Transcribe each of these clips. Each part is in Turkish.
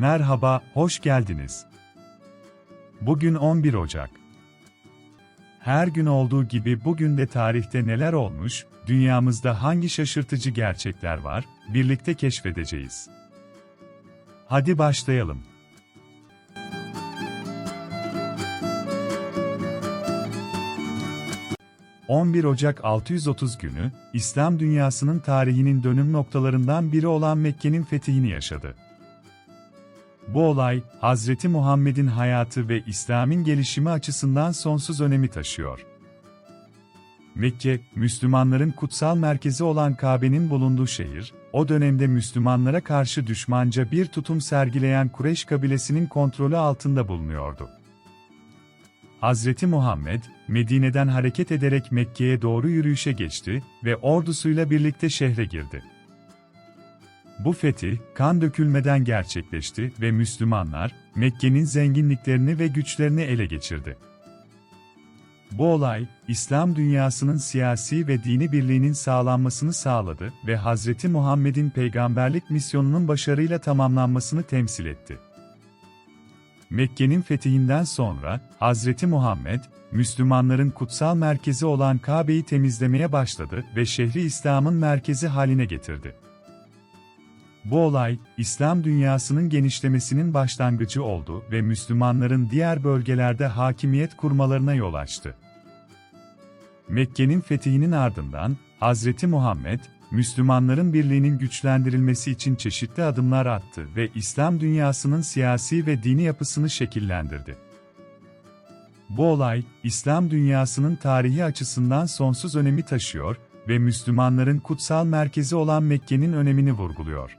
Merhaba, hoş geldiniz. Bugün 11 Ocak. Her gün olduğu gibi bugün de tarihte neler olmuş, dünyamızda hangi şaşırtıcı gerçekler var, birlikte keşfedeceğiz. Hadi başlayalım. ...11 Ocak 630 günü, İslam dünyasının tarihinin dönüm noktalarından biri olan Mekke'nin fethini yaşadı. Bu olay, Hazreti Muhammed'in hayatı ve İslam'ın gelişimi açısından sonsuz önemi taşıyor. Mekke, Müslümanların kutsal merkezi olan Kabe'nin bulunduğu şehir, o dönemde Müslümanlara karşı düşmanca bir tutum sergileyen Kureyş kabilesinin kontrolü altında bulunuyordu. Hazreti Muhammed, Medine'den hareket ederek Mekke'ye doğru yürüyüşe geçti ve ordusuyla birlikte şehre girdi. Bu fetih, kan dökülmeden gerçekleşti ve Müslümanlar, Mekke'nin zenginliklerini ve güçlerini ele geçirdi. Bu olay, İslam dünyasının siyasi ve dini birliğinin sağlanmasını sağladı ve Hazreti Muhammed'in peygamberlik misyonunun başarıyla tamamlanmasını temsil etti. Mekke'nin fethinden sonra, Hazreti Muhammed, Müslümanların kutsal merkezi olan Kabe'yi temizlemeye başladı ve şehri İslam'ın merkezi haline getirdi. Bu olay, İslam dünyasının genişlemesinin başlangıcı oldu ve Müslümanların diğer bölgelerde hakimiyet kurmalarına yol açtı. Mekke'nin fethinin ardından, Hazreti Muhammed, Müslümanların birliğinin güçlendirilmesi için çeşitli adımlar attı ve İslam dünyasının siyasi ve dini yapısını şekillendirdi. Bu olay, İslam dünyasının tarihi açısından sonsuz önemi taşıyor ve Müslümanların kutsal merkezi olan Mekke'nin önemini vurguluyor.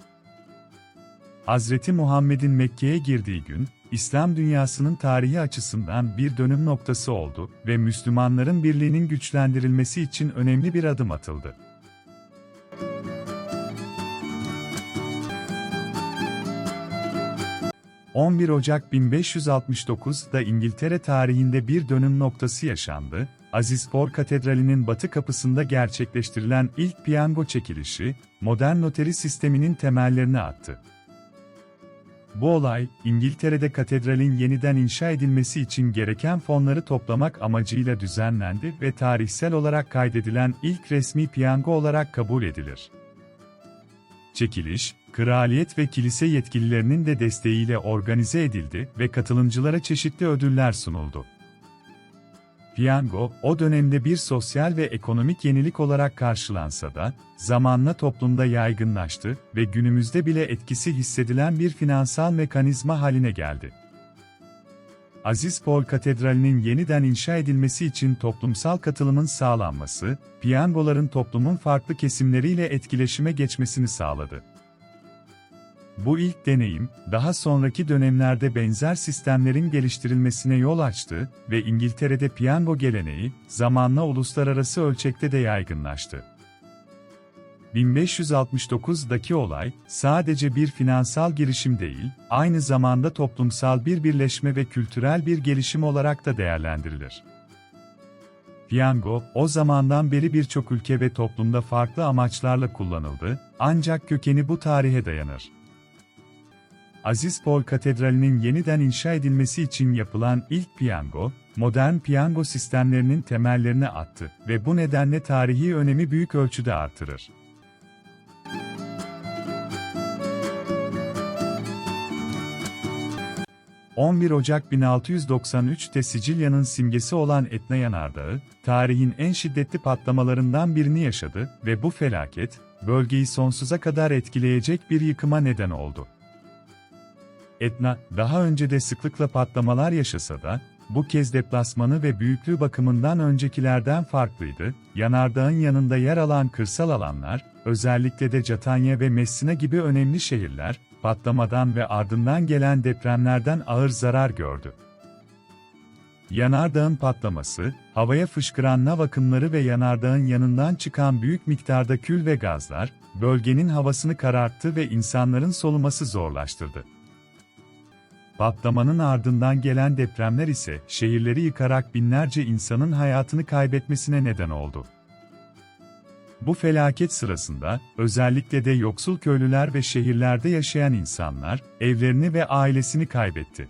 Hazreti Muhammed'in Mekke'ye girdiği gün, İslam dünyasının tarihi açısından bir dönüm noktası oldu ve Müslümanların birliğinin güçlendirilmesi için önemli bir adım atıldı. ...11 Ocak 1569'da İngiltere tarihinde bir dönüm noktası yaşandı, Azizpor Katedrali'nin batı kapısında gerçekleştirilen ilk piyango çekilişi, modern noteri sisteminin temellerini attı. Bu olay, İngiltere'de katedralin yeniden inşa edilmesi için gereken fonları toplamak amacıyla düzenlendi ve tarihsel olarak kaydedilen ilk resmi piyango olarak kabul edilir. Çekiliş, kraliyet ve kilise yetkililerinin de desteğiyle organize edildi ve katılımcılara çeşitli ödüller sunuldu. Piyango, o dönemde bir sosyal ve ekonomik yenilik olarak karşılansa da, zamanla toplumda yaygınlaştı ve günümüzde bile etkisi hissedilen bir finansal mekanizma haline geldi. Aziz Paul Katedrali'nin yeniden inşa edilmesi için toplumsal katılımın sağlanması, piyangoların toplumun farklı kesimleriyle etkileşime geçmesini sağladı. Bu ilk deneyim, daha sonraki dönemlerde benzer sistemlerin geliştirilmesine yol açtı ve İngiltere'de piyango geleneği, zamanla uluslararası ölçekte de yaygınlaştı. 1569'daki olay, sadece bir finansal girişim değil, aynı zamanda toplumsal bir birleşme ve kültürel bir gelişim olarak da değerlendirilir. Piyango, o zamandan beri birçok ülke ve toplumda farklı amaçlarla kullanıldı, ancak kökeni bu tarihe dayanır. Aziz Paul Katedrali'nin yeniden inşa edilmesi için yapılan ilk piyango, modern piyango sistemlerinin temellerini attı ve bu nedenle tarihi önemi büyük ölçüde artırır. ...11 Ocak 1693'te Sicilya'nın simgesi olan Etna Yanardağı, tarihin en şiddetli patlamalarından birini yaşadı ve bu felaket, bölgeyi sonsuza kadar etkileyecek bir yıkıma neden oldu. Etna, daha önce de sıklıkla patlamalar yaşasa da, bu kez deplasmanı ve büyüklüğü bakımından öncekilerden farklıydı. Yanardağın yanında yer alan kırsal alanlar, özellikle de Catanya ve Messina gibi önemli şehirler, patlamadan ve ardından gelen depremlerden ağır zarar gördü. Yanardağın patlaması, havaya fışkıran nav akımları ve yanardağın yanından çıkan büyük miktarda kül ve gazlar, bölgenin havasını kararttı ve insanların soluması zorlaştırdı. Patlamanın ardından gelen depremler ise şehirleri yıkarak binlerce insanın hayatını kaybetmesine neden oldu. Bu felaket sırasında, özellikle de yoksul köylüler ve şehirlerde yaşayan insanlar, evlerini ve ailesini kaybetti.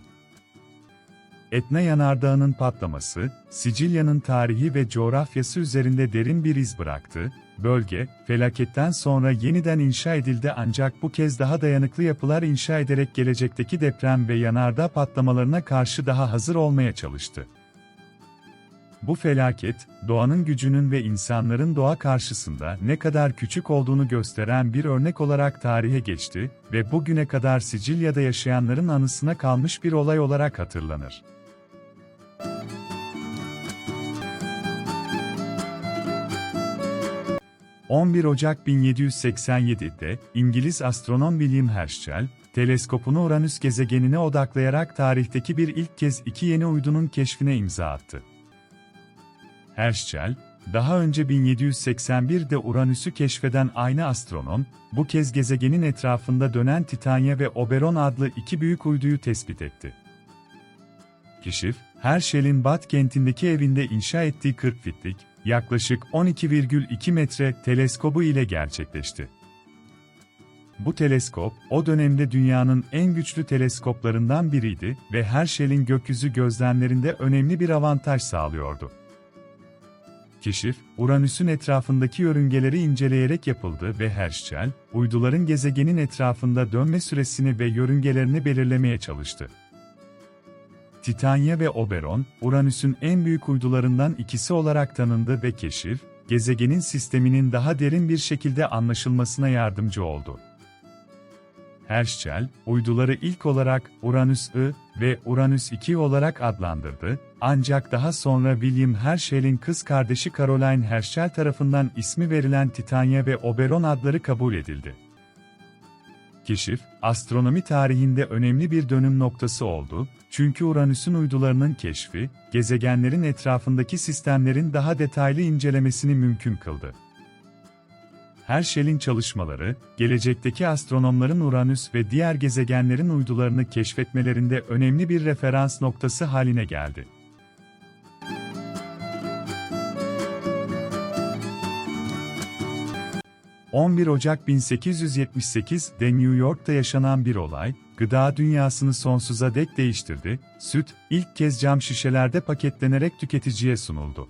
Etna Yanardağı'nın patlaması, Sicilya'nın tarihi ve coğrafyası üzerinde derin bir iz bıraktı. Bölge, felaketten sonra yeniden inşa edildi ancak bu kez daha dayanıklı yapılar inşa ederek gelecekteki deprem ve yanardağ patlamalarına karşı daha hazır olmaya çalıştı. Bu felaket, doğanın gücünün ve insanların doğa karşısında ne kadar küçük olduğunu gösteren bir örnek olarak tarihe geçti ve bugüne kadar Sicilya'da yaşayanların anısına kalmış bir olay olarak hatırlanır. ...11 Ocak 1787'de İngiliz astronom William Herschel, teleskopunu Uranüs gezegenine odaklayarak tarihteki bir ilk kez iki yeni uydunun keşfine imza attı. Herschel, daha önce 1781'de Uranüs'ü keşfeden aynı astronom, bu kez gezegenin etrafında dönen Titania ve Oberon adlı iki büyük uyduyu tespit etti. Keşif, Herschel'in Bat kentindeki evinde inşa ettiği 40 fitlik, yaklaşık 12,2 metre teleskobu ile gerçekleşti. Bu teleskop, o dönemde dünyanın en güçlü teleskoplarından biriydi ve Herschel'in gökyüzü gözlemlerinde önemli bir avantaj sağlıyordu. Keşif, Uranüs'ün etrafındaki yörüngeleri inceleyerek yapıldı ve Herschel, uyduların gezegenin etrafında dönme süresini ve yörüngelerini belirlemeye çalıştı. Titania ve Oberon, Uranüs'ün en büyük uydularından ikisi olarak tanındı ve keşif, gezegenin sisteminin daha derin bir şekilde anlaşılmasına yardımcı oldu. Herschel, uyduları ilk olarak Uranüs-I ve Uranüs-2 olarak adlandırdı, ancak daha sonra William Herschel'in kız kardeşi Caroline Herschel tarafından ismi verilen Titania ve Oberon adları kabul edildi. Keşif, astronomi tarihinde önemli bir dönüm noktası oldu, çünkü Uranüs'ün uydularının keşfi, gezegenlerin etrafındaki sistemlerin daha detaylı incelemesini mümkün kıldı. Herschel'in çalışmaları, gelecekteki astronomların Uranüs ve diğer gezegenlerin uydularını keşfetmelerinde önemli bir referans noktası haline geldi. ...11 Ocak 1878'de New York'ta yaşanan bir olay, gıda dünyasını sonsuza dek değiştirdi, süt, ilk kez cam şişelerde paketlenerek tüketiciye sunuldu.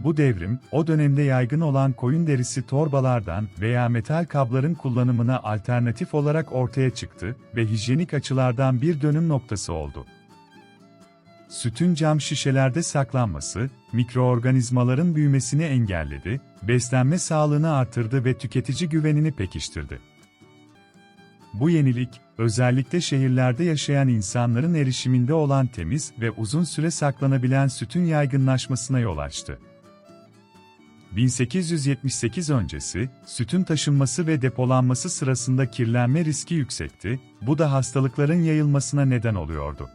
Bu devrim, o dönemde yaygın olan koyun derisi torbalardan veya metal kabların kullanımına alternatif olarak ortaya çıktı ve hijyenik açılardan bir dönüm noktası oldu. Sütün cam şişelerde saklanması, mikroorganizmaların büyümesini engelledi, beslenme sağlığını artırdı ve tüketici güvenini pekiştirdi. Bu yenilik, özellikle şehirlerde yaşayan insanların erişiminde olan temiz ve uzun süre saklanabilen sütün yaygınlaşmasına yol açtı. 1878 öncesi, sütün taşınması ve depolanması sırasında kirlenme riski yüksekti, bu da hastalıkların yayılmasına neden oluyordu.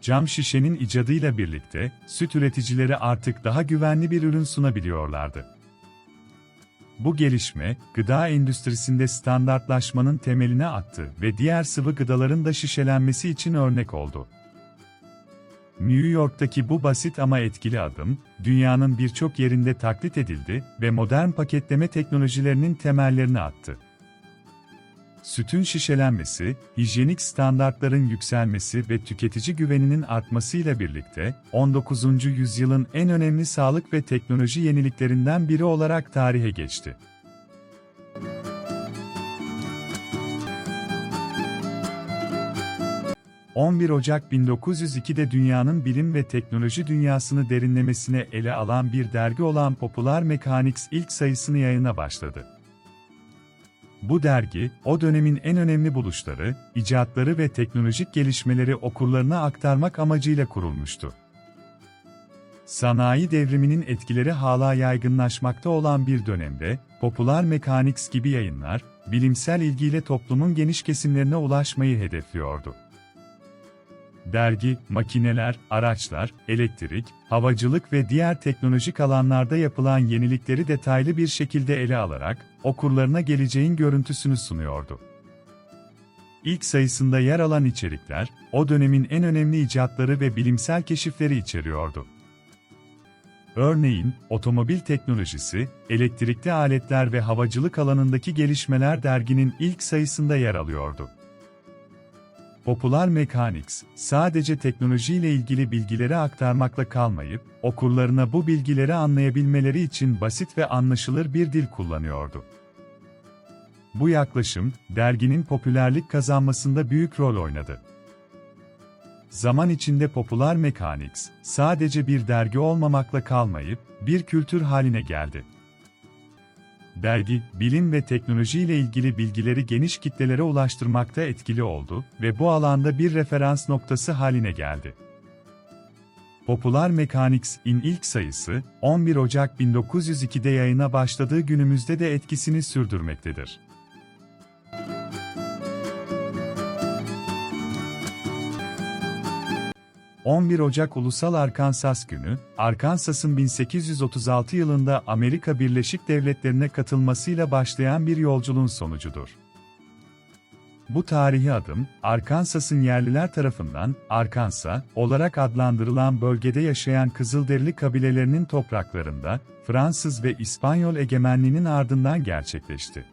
Cam şişenin icadıyla birlikte, süt üreticileri artık daha güvenli bir ürün sunabiliyorlardı. Bu gelişme, gıda endüstrisinde standartlaşmanın temeline attı ve diğer sıvı gıdaların da şişelenmesi için örnek oldu. New York'taki bu basit ama etkili adım, dünyanın birçok yerinde taklit edildi ve modern paketleme teknolojilerinin temellerini attı. Sütün şişelenmesi, hijyenik standartların yükselmesi ve tüketici güveninin artmasıyla birlikte 19. yüzyılın en önemli sağlık ve teknoloji yeniliklerinden biri olarak tarihe geçti. 11 Ocak 1902'de dünyanın bilim ve teknoloji dünyasını derinlemesine ele alan bir dergi olan Popular Mechanics ilk sayısını yayına başladı. Bu dergi, o dönemin en önemli buluşları, icatları ve teknolojik gelişmeleri okurlarına aktarmak amacıyla kurulmuştu. Sanayi devriminin etkileri hala yaygınlaşmakta olan bir dönemde, Popular Mechanics gibi yayınlar, bilimsel ilgiyle toplumun geniş kesimlerine ulaşmayı hedefliyordu. Dergi, makineler, araçlar, elektrik, havacılık ve diğer teknolojik alanlarda yapılan yenilikleri detaylı bir şekilde ele alarak, okurlarına geleceğin görüntüsünü sunuyordu. İlk sayısında yer alan içerikler, o dönemin en önemli icatları ve bilimsel keşifleri içeriyordu. Örneğin, otomobil teknolojisi, elektrikli aletler ve havacılık alanındaki gelişmeler derginin ilk sayısında yer alıyordu. Popular Mechanics, sadece teknolojiyle ilgili bilgileri aktarmakla kalmayıp, okurlarına bu bilgileri anlayabilmeleri için basit ve anlaşılır bir dil kullanıyordu. Bu yaklaşım, derginin popülerlik kazanmasında büyük rol oynadı. Zaman içinde Popular Mechanics, sadece bir dergi olmamakla kalmayıp, bir kültür haline geldi. Dergi, bilim ve teknoloji ile ilgili bilgileri geniş kitlelere ulaştırmakta etkili oldu ve bu alanda bir referans noktası haline geldi. Popular Mechanics'in ilk sayısı, 11 Ocak 1902'de yayına başladığı günümüzde de etkisini sürdürmektedir. 11 Ocak Ulusal Arkansas Günü, Arkansas'ın 1836 yılında Amerika Birleşik Devletleri'ne katılmasıyla başlayan bir yolculuğun sonucudur. Bu tarihi adım, Arkansas'ın yerliler tarafından Arkansa olarak adlandırılan bölgede yaşayan Kızılderili kabilelerinin topraklarında Fransız ve İspanyol egemenliğinin ardından gerçekleşti.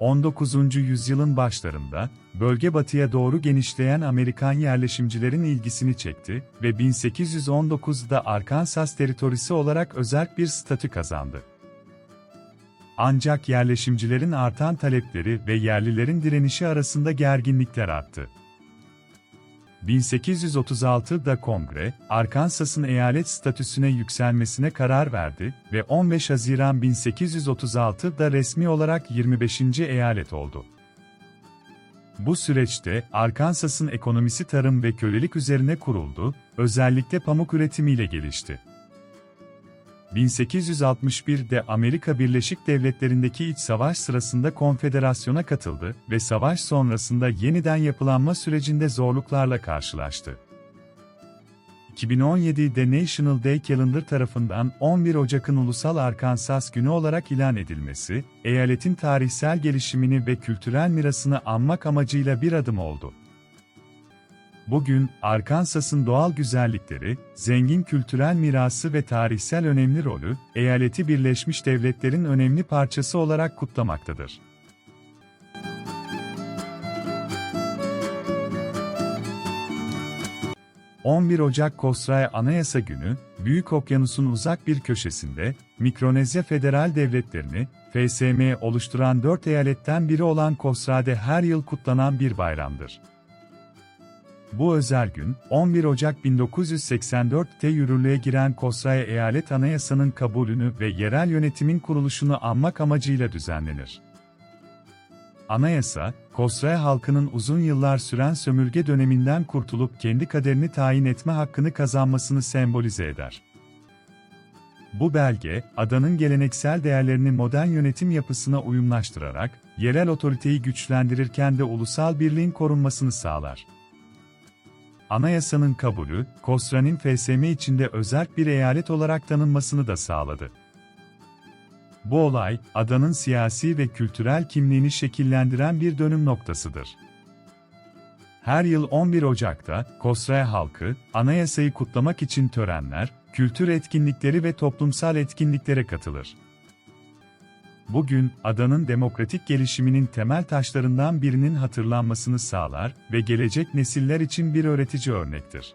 19. yüzyılın başlarında, bölge batıya doğru genişleyen Amerikan yerleşimcilerin ilgisini çekti ve 1819'da Arkansas teritorisi olarak özerk bir statü kazandı. Ancak yerleşimcilerin artan talepleri ve yerlilerin direnişi arasında gerginlikler arttı. 1836'da Kongre, Arkansas'ın eyalet statüsüne yükselmesine karar verdi ve 15 Haziran 1836'da resmi olarak 25. eyalet oldu. Bu süreçte Arkansas'ın ekonomisi tarım ve kölelik üzerine kuruldu, özellikle pamuk üretimiyle gelişti. 1861'de Amerika Birleşik Devletleri'ndeki iç savaş sırasında konfederasyona katıldı ve savaş sonrasında yeniden yapılanma sürecinde zorluklarla karşılaştı. 2017'de National Day Calendar tarafından 11 Ocak'ın Ulusal Arkansas Günü olarak ilan edilmesi, eyaletin tarihsel gelişimini ve kültürel mirasını anmak amacıyla bir adım oldu. Bugün, Arkansas'ın doğal güzellikleri, zengin kültürel mirası ve tarihsel önemli rolü, eyaleti Birleşmiş Devletler'in önemli parçası olarak kutlamaktadır. ...11 Ocak Kosrae Anayasa Günü, Büyük Okyanus'un uzak bir köşesinde, Mikronezya Federal Devletleri'ni, FSM oluşturan dört eyaletten biri olan Kosrae'de her yıl kutlanan bir bayramdır. Bu özel gün, 11 Ocak 1984'te yürürlüğe giren Kosrae Eyalet Anayasa'nın kabulünü ve yerel yönetimin kuruluşunu anmak amacıyla düzenlenir. Anayasa, Kosrae halkının uzun yıllar süren sömürge döneminden kurtulup kendi kaderini tayin etme hakkını kazanmasını sembolize eder. Bu belge, adanın geleneksel değerlerini modern yönetim yapısına uyumlaştırarak, yerel otoriteyi güçlendirirken de ulusal birliğin korunmasını sağlar. Anayasanın kabulü, Kosra'nın FSM içinde özerk bir eyalet olarak tanınmasını da sağladı. Bu olay, adanın siyasi ve kültürel kimliğini şekillendiren bir dönüm noktasıdır. Her yıl 11 Ocak'ta, Kosra halkı, anayasayı kutlamak için törenler, kültür etkinlikleri ve toplumsal etkinliklere katılır. Bugün, adanın demokratik gelişiminin temel taşlarından birinin hatırlanmasını sağlar ve gelecek nesiller için bir öğretici örnektir.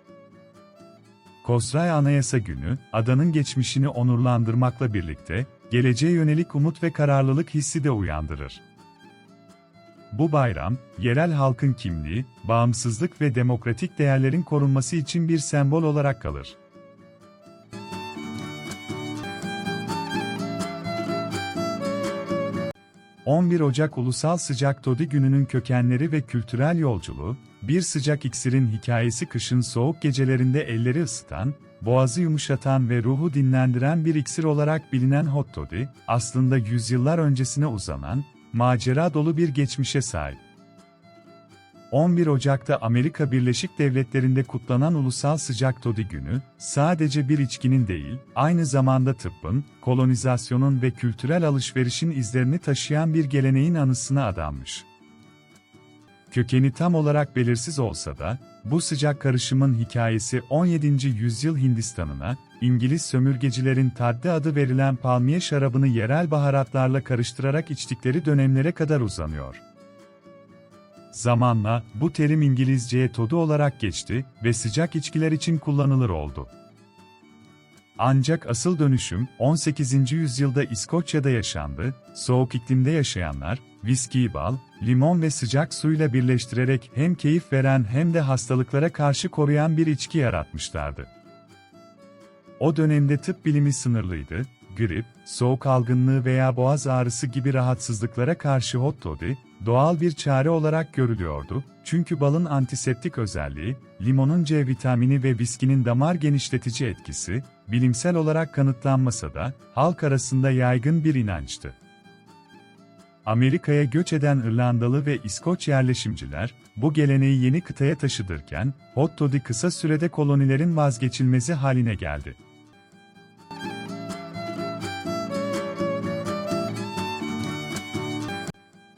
Kosray Anayasa Günü, adanın geçmişini onurlandırmakla birlikte, geleceğe yönelik umut ve kararlılık hissi de uyandırır. Bu bayram, yerel halkın kimliği, bağımsızlık ve demokratik değerlerin korunması için bir sembol olarak kalır. 11 Ocak Ulusal Sıcak Todi Günü'nün kökenleri ve kültürel yolculuğu, bir sıcak iksirin hikayesi kışın soğuk gecelerinde elleri ısıtan, boğazı yumuşatan ve ruhu dinlendiren bir iksir olarak bilinen hot toddy, aslında yüzyıllar öncesine uzanan, macera dolu bir geçmişe sahip. 11 Ocak'ta Amerika Birleşik Devletleri'nde kutlanan Ulusal Sıcak Todi Günü, sadece bir içkinin değil, aynı zamanda tıbbın, kolonizasyonun ve kültürel alışverişin izlerini taşıyan bir geleneğin anısına adanmış. kökeni tam olarak belirsiz olsa da, bu sıcak karışımın hikayesi 17. yüzyıl Hindistan'ına, İngiliz sömürgecilerin tadde adı verilen palmiye şarabını yerel baharatlarla karıştırarak içtikleri dönemlere kadar uzanıyor. Zamanla, bu terim İngilizceye todu olarak geçti ve sıcak içkiler için kullanılır oldu. Ancak asıl dönüşüm 18. yüzyılda İskoçya'da yaşandı, soğuk iklimde yaşayanlar, viskiyi bal, limon ve sıcak suyla birleştirerek hem keyif veren hem de hastalıklara karşı koruyan bir içki yaratmışlardı. O dönemde tıp bilimi sınırlıydı, grip, soğuk algınlığı veya boğaz ağrısı gibi rahatsızlıklara karşı hot toddy, doğal bir çare olarak görülüyordu, çünkü balın antiseptik özelliği, limonun C vitamini ve viskinin damar genişletici etkisi, bilimsel olarak kanıtlanmasa da, halk arasında yaygın bir inançtı. Amerika'ya göç eden İrlandalı ve İskoç yerleşimciler, bu geleneği yeni kıtaya taşıdırken, hot toddy kısa sürede kolonilerin vazgeçilmezi haline geldi.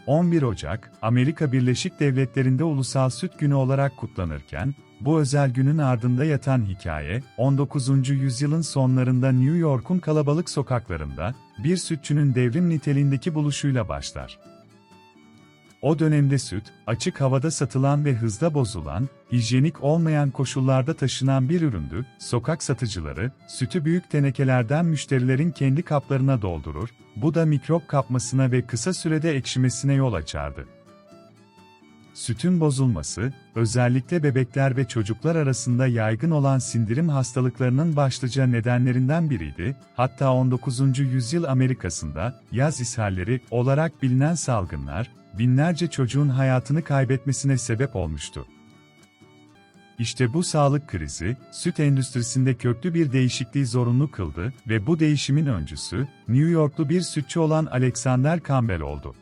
11 Ocak, Amerika Birleşik Devletleri'nde Ulusal Süt Günü olarak kutlanırken, bu özel günün ardında yatan hikaye, 19. yüzyılın sonlarında New York'un kalabalık sokaklarında, bir sütçünün devrim niteliğindeki buluşuyla başlar. O dönemde süt, açık havada satılan ve hızla bozulan, hijyenik olmayan koşullarda taşınan bir üründü. Sokak satıcıları, sütü büyük tenekelerden müşterilerin kendi kaplarına doldurur, bu da mikrop kapmasına ve kısa sürede ekşimesine yol açardı. Sütün bozulması, özellikle bebekler ve çocuklar arasında yaygın olan sindirim hastalıklarının başlıca nedenlerinden biriydi. Hatta 19. yüzyıl Amerika'sında yaz ishalleri olarak bilinen salgınlar, binlerce çocuğun hayatını kaybetmesine sebep olmuştu. İşte bu sağlık krizi, süt endüstrisinde köklü bir değişikliği zorunlu kıldı ve bu değişimin öncüsü, New Yorklu bir sütçü olan Alexander Campbell oldu.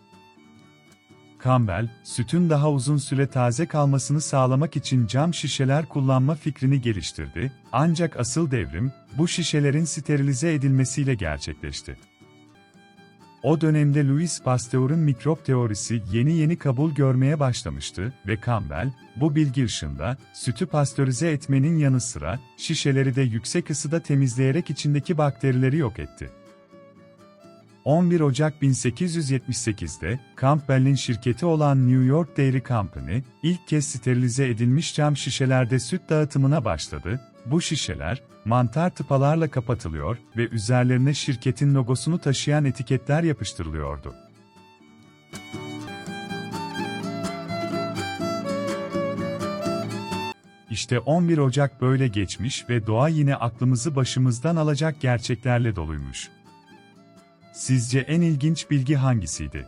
Campbell, sütün daha uzun süre taze kalmasını sağlamak için cam şişeler kullanma fikrini geliştirdi, ancak asıl devrim, bu şişelerin sterilize edilmesiyle gerçekleşti. O dönemde Louis Pasteur'un mikrop teorisi yeni yeni kabul görmeye başlamıştı ve Campbell, bu bilgi ışığında, sütü pastörize etmenin yanı sıra, şişeleri de yüksek ısıda temizleyerek içindeki bakterileri yok etti. 11 Ocak 1878'de, Campbell'in şirketi olan New York Dairy Company, ilk kez sterilize edilmiş cam şişelerde süt dağıtımına başladı. Bu şişeler, mantar tıpalarla kapatılıyor ve üzerlerine şirketin logosunu taşıyan etiketler yapıştırılıyordu. İşte 11 Ocak böyle geçmiş ve doğa yine aklımızı başımızdan alacak gerçeklerle doluymuş. Sizce en ilginç bilgi hangisiydi?